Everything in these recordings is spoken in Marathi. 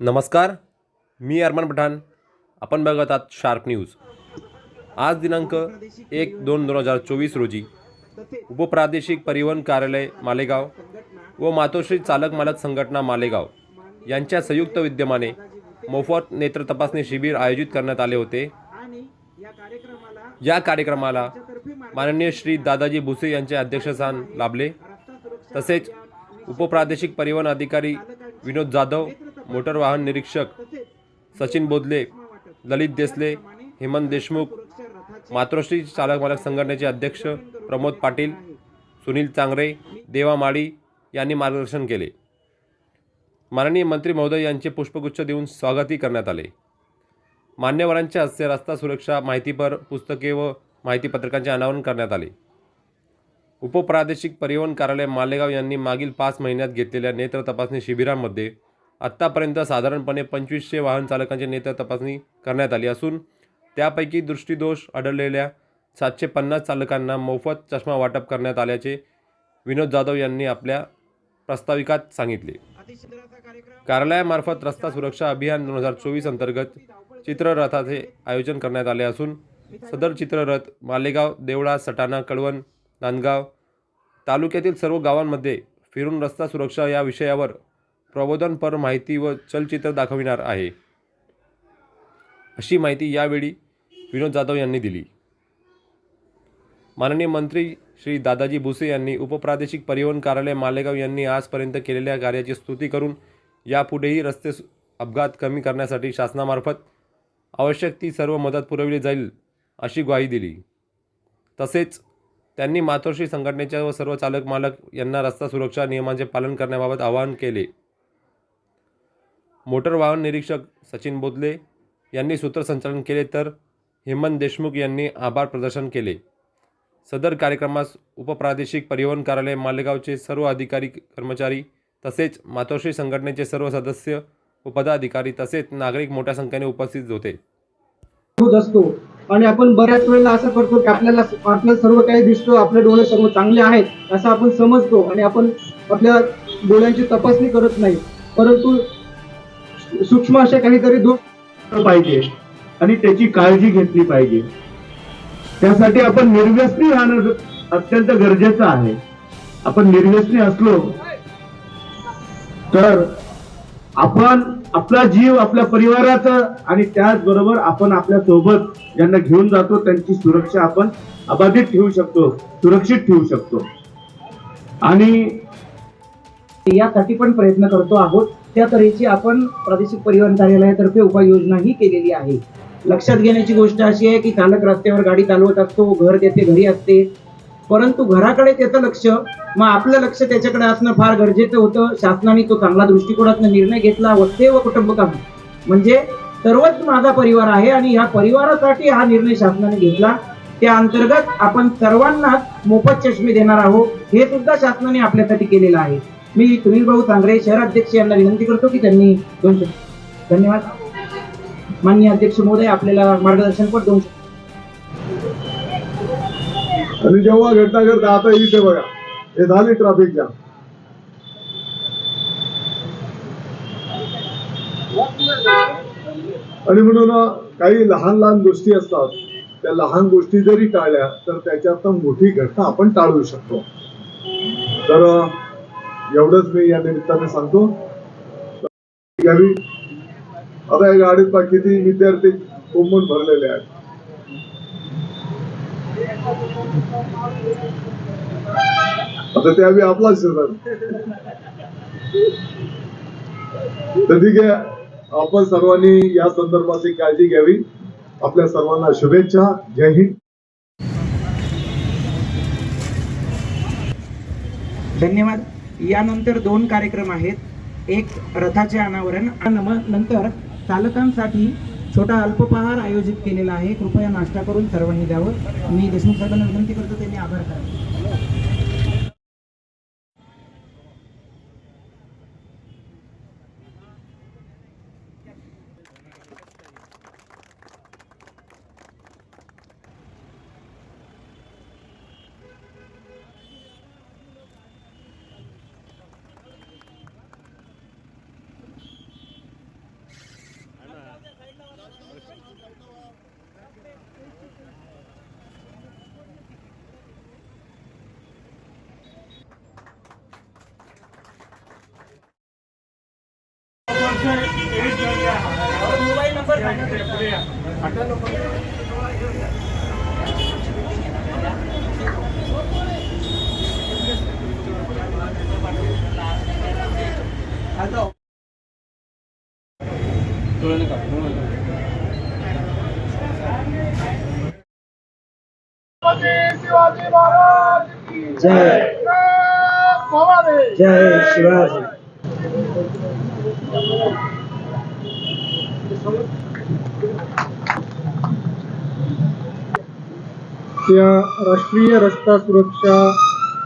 नमस्कार मी अरमान पठाण. आपण बघत आहात शार्प न्यूज. आज दिनांक एक दोन दोन हजार चोवीस रोजी उपप्रादेशिक परिवहन कार्यालय मालेगाव व मातोश्री चालक मालक संघटना मालेगाव यांच्या संयुक्त विद्यमाने मोफत नेत्र तपासणी शिबिर आयोजित करण्यात आले होते. या कार्यक्रमाला माननीय श्री दादाजी भुसे यांचे अध्यक्षस्थान लाभले. तसेच उपप्रादेशिक परिवहन अधिकारी विनोद जाधव मोटर वाहन निरीक्षक सचिन बोदले ललित देसले हेमंत देशमुख मातोश्री चालक मालक संघटनेचे अध्यक्ष प्रमोद पाटील सुनील चांगरे देवा माळी यांनी मार्गदर्शन केले. माननीय मंत्री महोदय यांचे पुष्पगुच्छ देऊन स्वागतही करण्यात आले. मान्यवरांच्या हस्ते रस्ता सुरक्षा माहितीपर पुस्तके व माहितीपत्रकांचे अनावरण करण्यात आले. उपप्रादेशिक परिवहन कार्यालय मालेगाव यांनी मागील पाच महिन्यात घेतलेल्या नेत्र तपासणी शिबिरांमध्ये आत्तापर्यंत साधारणपणे पंचवीसशे वाहन चालकांचे नेत्र तपासणी करण्यात आली असून त्यापैकी दृष्टीदोष आढळलेल्या सातशे पन्नास चालकांना मोफत चष्मा वाटप करण्यात आल्याचे विनोद जाधव यांनी आपल्या प्रस्ताविकात सांगितले. कार्यालयामार्फत रस्ता सुरक्षा अभियान दोन हजार चोवीस अंतर्गत चित्ररथाचे आयोजन करण्यात आले असून सदर चित्ररथ मालेगाव देवळा सटाणा कळवण नांदगाव तालुक्यातील सर्व गावांमध्ये फिरून रस्ता सुरक्षा या विषयावर प्रबोधनपर माहिती व चलचित्र दाखविणार आहे. अशी माहिती यावेळी विनोद जाधव यांनी दिली. माननीय मंत्री श्री दादाजी भुसे यांनी उपप्रादेशिक परिवहन कार्यालय मालेगाव यांनी आजपर्यंत केलेल्या कार्याची स्तुती करून यापुढेही रस्ते अपघात कमी करण्यासाठी शासनामार्फत आवश्यक ती सर्व मदत पुरवली जाईल अशी ग्वाही दिली. तसेच त्यांनी मातोश्री संघटनेच्या व सर्व चालक मालक यांना रस्ता सुरक्षा नियमांचे पालन करण्याबाबत आवाहन केले. मोटर वाहन निरीक्षक सचिन बोदले यांनी सूत्रसंचालन केले तर हेमंत देशमुख यांनी आभार प्रदर्शन केले. सदर कार्यक्रमास उपप्रादेशिक परिवहन कार्यालय मालेगावचे सर्व अधिकारी कर्मचारी तसेच मातोश्री संघटनेचे सर्व सदस्य व पदाधिकारी तसेच नागरिक मोठ्या संख्येने उपस्थित होते. असतो हो. आणि आपण बऱ्याच वेळेला असं करतो की आपल्याला आपलं सर्व काही दिसतो आपले डोळे सर्व चांगले आहेत असं आपण समजतो आणि आपण आपल्या डोळ्यांची तपासणी करत नाही. परंतु सूक्ष्म अशा काहीतरी दोष पाहिजे आणि त्याची काळजी घेतली पाहिजे. त्यासाठी आपण निर्व्यसनी राहणं अत्यंत गरजेचं आहे. आपण निर्व्यसनी असलो तर आपण आपला जीव आपल्या परिवाराचा आणि त्याचबरोबर आपण आपल्यासोबत ज्यांना घेऊन जातो त्यांची सुरक्षा आपण अबाधित ठेवू शकतो सुरक्षित ठेवू शकतो. आणि यासाठी पण प्रयत्न करतो आहोत. त्या तऱ्हेची आपण प्रादेशिक परिवहन कार्यालयातर्फे उपाययोजनाही केलेली आहे. लक्षात घेण्याची गोष्ट अशी आहे की चालक रस्त्यावर गाडी चालवत असतो घर त्याचे घरी असते. परंतु घराकडे त्याचं लक्ष मग आपलं लक्ष त्याच्याकडे असणं फार गरजेचं होतं. शासनाने तो चांगला दृष्टिकोनातून निर्णय घेतला वस्ते व कुटुंबकाम म्हणजे सर्वच माझा परिवार आहे आणि ह्या परिवारासाठी हा निर्णय शासनाने घेतला. त्या अंतर्गत आपण सर्वांनाच मोफत चष्मे देणार आहोत. हे सुद्धा शासनाने आपल्यासाठी केलेलं आहे. मी सुनील भाऊ चांगरे शहराध्यक्ष यांना विनंती करतो की त्यांनी दोन धन्यवाद. मान्य अध्यक्ष महोदय आपल्याला मार्गदर्शन पण दोन आणि जेव्हा घटना घडता आता इथे बघा. हे झाली ट्रॅफिक जाम आणि म्हणून काही लहान लहान गोष्टी असतात. त्या लहान गोष्टी जरी टाळल्या तर त्याच्यात मोठी घटना आपण टाळू शकतो. तर एवढंच मी या निमित्ताने सांगतो. घ्यावी आता या गाडीत किती विद्यार्थी कोंबून भरलेले आहेत. आता ते आम्ही आपला तर ठीक आहे आपण सर्वांनी या संदर्भाची काळजी घ्यावी. आपल्या सर्वांना शुभेच्छा. जय हिंद. धन्यवाद. यानंतर दोन कार्यक्रम आहेत. एक रथाचे अनावरण आणि नम- नंतर चालकांसाठी छोटा अल्पपहार आयोजित केलेला आहे. कृपया नाश्ता करून सर्वांनी द्यावं. मी देशमुख साहेबांना विनंती करतो त्यांनी आभार करा जय जय शिवाजी या राष्ट्रीय रस्ता सुरक्षा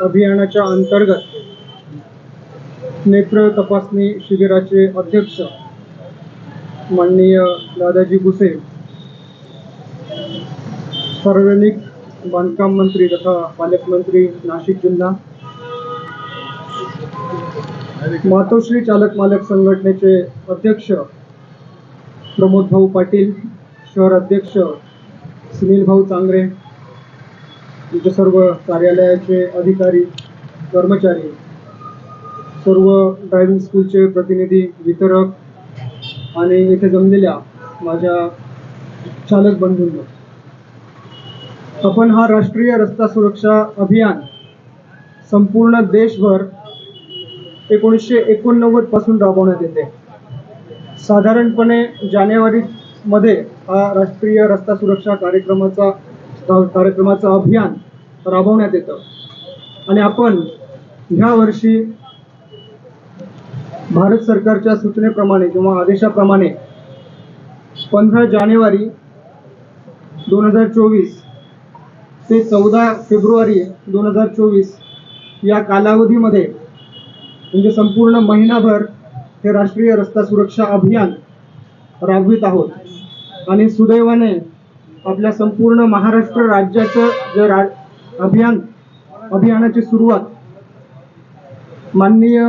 अभियानाच्या अंतर्गत नेत्र तपासणी शिबिराचे अध्यक्ष माननीय दादाजी भुसे सार्वजनिक बांधकाम मंत्री तथा पालकमंत्री नाशिक जिल्हा मातोश्री चालक मालक संघटनेचे अध्यक्ष प्रमोद भाऊ पाटील शहर अध्यक्ष सुनील भाऊ चांगरे तुमचे सर्व कार्यालयाचे अधिकारी कर्मचारी सर्व ड्रायव्हिंग स्कूलचे प्रतिनिधी वितरक आणि इथे जमलेल्या माझ्या चालक बंधूंना आपण हा राष्ट्रीय रस्ता सुरक्षा अभियान संपूर्ण देशभर एकोणीसशे एकोणनव्वदपासून राबवण्यात येते. साधारणपणे जानेवारीमध्ये हा राष्ट्रीय रस्ता सुरक्षा कार्यक्रमाचा कार्यक्रमाचं अभियान राबवण्यात येतं. आणि आपण ह्या वर्षी भारत सरकारच्या सूचनेप्रमाणे किंवा आदेशाप्रमाणे पंधरा जानेवारी दोन हजार चोवीस ते चौदा फेब्रुवारी दोन हजार चोवीस या कालावधीमध्ये म्हणजे संपूर्ण महिनाभर हे राष्ट्रीय रस्ता सुरक्षा अभियान राबवित आहोत. आणि सुदैवाने आपल्या संपूर्ण महाराष्ट्र राज्याचं जे रा अभियान अभियानाची सुरुवात माननीय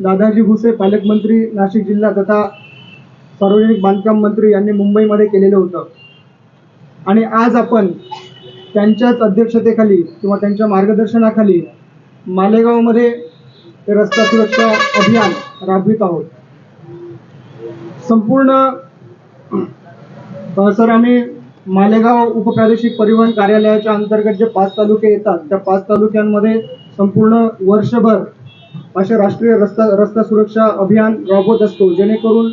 दादाजी भुसे पालकमंत्री नाशिक जिल्हा तथा सार्वजनिक बांधकाम मंत्री यांनी मुंबईमध्ये केलेलं होतं. आणि आज आपण त्यांच्याच अध्यक्षतेखाली किंवा त्यांच्या मार्गदर्शनाखाली मालेगावमध्ये हे रस्ता सुरक्षा अभियान राबवित आहोत. संपूर्ण सर आम्ही मालेगाव उपप्रादेशिक परिवहन कार्यालयाच्या अंतर्गत जे पाच तालुके येतात त्या पाच तालुक्यांमध्ये संपूर्ण वर्षभर असे राष्ट्रीय रस्ता रस्ता सुरक्षा अभियान राबवत असतो. जेणेकरून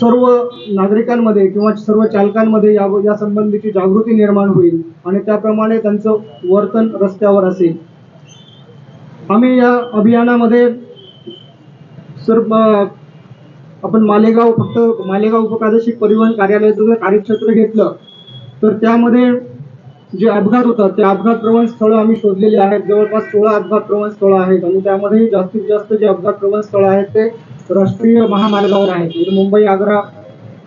सर्व नागरिकांमध्ये किंवा सर्व चालकांमध्ये या या संबंधीची जागृती निर्माण होईल आणि त्याप्रमाणे त्यांचं वर्तन रस्त्यावर असेल. आम्ही या अभियानामध्ये सर आपण मालेगाव फक्त मालेगाव उपप्रादेशिक परिवहन कार्यालयाचं जर कार्यक्षेत्र घेतलं. तर त्यामध्ये जे अपघात होतात ते अपघात प्रवण स्थळं आम्ही शोधलेली आहेत. जवळपास सोळा अपघात प्रवण स्थळं आहेत आणि त्यामध्ये जास्तीत जास्त जे अपघात प्रवण स्थळं आहेत ते राष्ट्रीय महामार्गावर आहेत. म्हणजे मुंबई आग्रा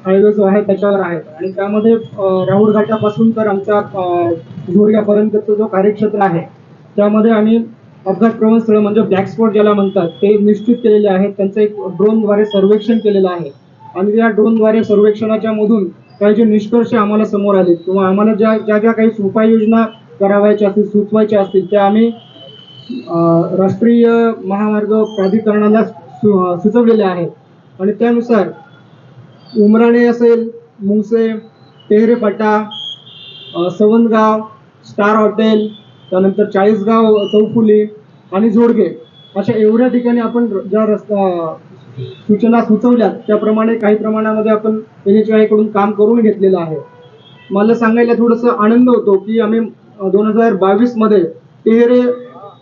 हायवे जो आहे त्याच्यावर आहेत. आणि त्यामध्ये राहुल घाटापासून तर आमच्या अं, जो कार्यक्षेत्र आहे त्यामध्ये आम्ही अपघात प्रवण स्थळ म्हणजे ब्लॅक स्पॉट ज्याला म्हणतात ते निश्चित केलेले आहेत. त्यांचं एक ड्रोनद्वारे सर्वेक्षण केलेलं आहे. आणि त्या ड्रोनद्वारे सर्वेक्षणाच्या मधून काही जे निष्कर्ष आम्हाला समोर आले किंवा आम्हाला ज्या ज्या ज्या काही उपाययोजना करावयाच्या असतील सुचवायच्या असतील त्या आम्ही राष्ट्रीय महामार्ग प्राधिकरणाला सु सुचवलेल्या आहेत. आणि त्यानुसार उमराणे असेल मुंगसे टेहरेपट्टा सवंदगाव स्टार हॉटेल त्यानंतर चाळीसगाव चौफुली आणि जोडगे अशा एवढ्या ठिकाणी आपण र- ज्या रस्ता सूचना सुचवल्यात त्याप्रमाणे काही प्रमाणामध्ये आपण एन एच आयकडून काम करून घेतलेलं आहे. मला सांगायला थोडंसं आनंद होतो की आम्ही दोन हजार बावीसमध्ये टेहरे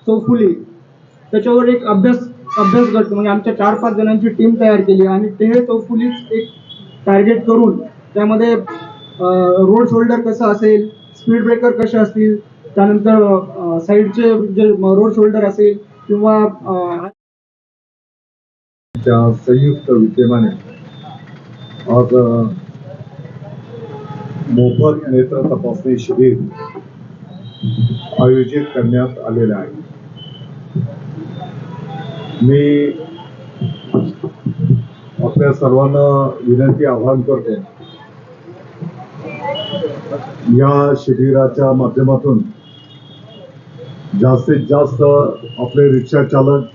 चौफुली त्याच्यावर एक अभ्यास अभ्यास गट म्हणजे आमच्या चार पाच जणांची टीम तयार केली आणि तेहरे चौफुलीच एक टार्गेट करून त्यामध्ये रोड शोल्डर कसं असेल स्पीड ब्रेकर कसे असतील त्यानंतर साईडचे जे रोड शोल्डर असेल किंवा त्या संयुक्त विद्यमाने आज मोफत नेत्र तपासणी शिबिर आयोजित करण्यात आलेले आहे. मी आपल्या सर्वांना विनंती आवाहन करतो. या शिबिराच्या माध्यमातून जास्तीत जास्त आपले रिक्षा चालक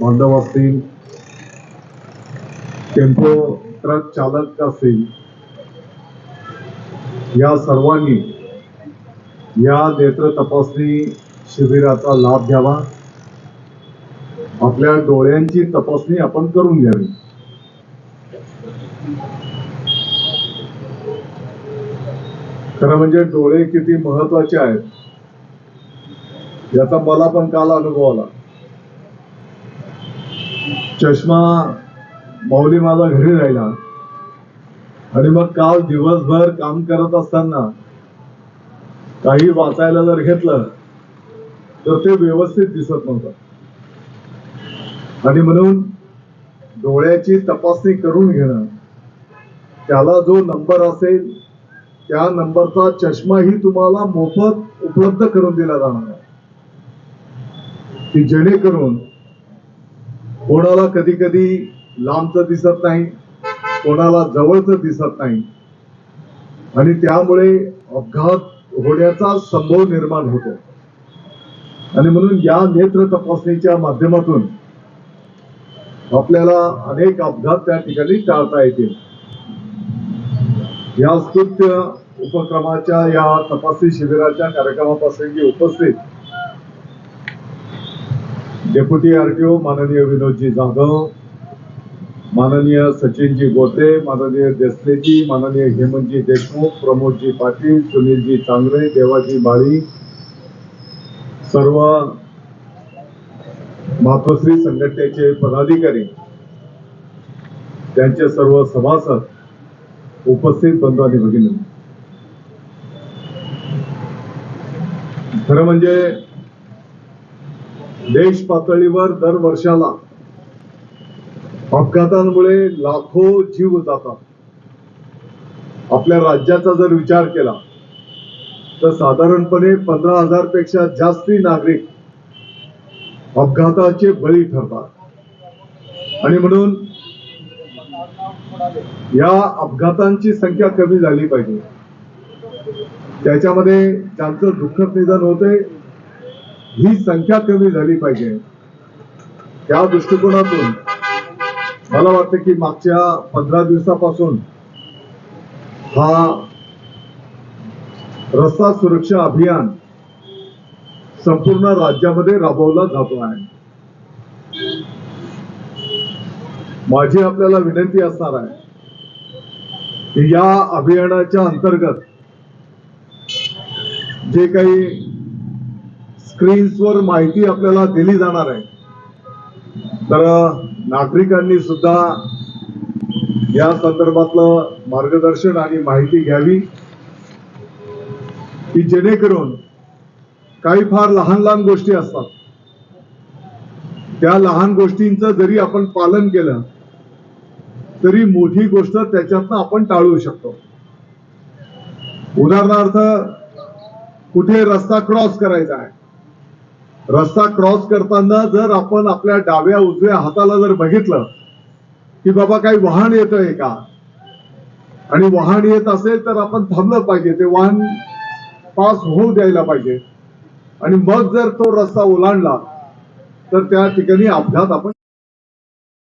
बांधव असतील टेम्पो ट्रक चालक असतील या सर्वांनी या नेत्र तपासणी शिबिराचा लाभ घ्यावा. आपल्या डोळ्यांची तपासणी आपण करून घ्यावी. खरं म्हणजे डोळे किती महत्त्वाचे आहेत. याचा मला पण काल अनुभव आला. चष्मा माऊली माझा घरी राहिला. आणि मग काल दिवसभर काम करत असताना काही वाचायला जर घेतलं तर ते व्यवस्थित दिसत नव्हतं. आणि म्हणून डोळ्याची तपासणी करून घेणं त्याला जो नंबर असेल त्या नंबरचा चष्माही तुम्हाला मोफत उपलब्ध करून दिला जाणार आहे. की जेणेकरून कोणाला कधी कधी लांबचं दिसत नाही कोणाला जवळचं दिसत नाही. आणि त्यामुळे अपघात होण्याचा संभव निर्माण होतो. आणि म्हणून या नेत्र तपासणीच्या माध्यमातून आपल्याला अनेक अपघात त्या ठिकाणी टाळता येतील. या स्तुत्य उपक्रमाच्या या तपासणी शिबिराच्या कार्यक्रमाप्रसंगी उपस्थित डेप्युटी आरटीओ माननीय विनोदजी जाधव माननीय सचिनजी गोते माननीय देसलेजी माननीय हेमंतजी देशमुख प्रमोदजी पाटील सुनीलजी चांगरे देवाजी बाळी सर्व मातोश्री संघटनेचे पदाधिकारी त्यांचे सर्व सभासद उपस्थित बंधू आणि भगिनी खरं म्हणजे देश पातळीवर दर वर्षाला अपघातांमुळे लाखो जीव जातात. आपल्या राज्याचा जर विचार केला तर साधारणपणे पंधरा हजारपेक्षा जास्ती नागरिक अपघाताचे बळी ठरतात. आणि म्हणून या अपघातांची संख्या कमी झाली पाहिजे. त्याच्यामध्ये ज्यांचं दुःखद निधन होते ही संख्या कमी झाली पाहिजे. त्या दृष्टिकोनातून मला वाटतं की मागच्या पंधरा दिवसापासून हा रस्ता सुरक्षा अभियान संपूर्ण राज्यामध्ये राबवला जातो आहे. माझी आपल्याला विनंती असणार आहे की या अभियानाच्या अंतर्गत जे काही स्क्रीन्सवर माहिती आपल्याला दिली जाणार आहे. तर नागरिकांनी सुद्धा या संदर्भातलं मार्गदर्शन आणि माहिती घ्यावी की जेणेकरून काही फार लहान लहान गोष्टी असतात. त्या लहान गोष्टींचं जरी आपण पालन केलं तरी मोठी गोष्ट त्याच्यातनं आपण टाळू शकतो. उदाहरणार्थ कुठे रस्ता क्रॉस करायचा आहे रस्ता क्रॉस करताना जर आपण आपल्या डाव्या उजव्या हाताला जर बघितलं की बाबा काही वाहन येतंय का? आणि वाहन येत असेल तर आपण थांबलं पाहिजे ते वाहन पास होऊ द्यायला पाहिजे. आणि मग जर तो रस्ता ओलांडला तर त्या ठिकाणी अपघात आपण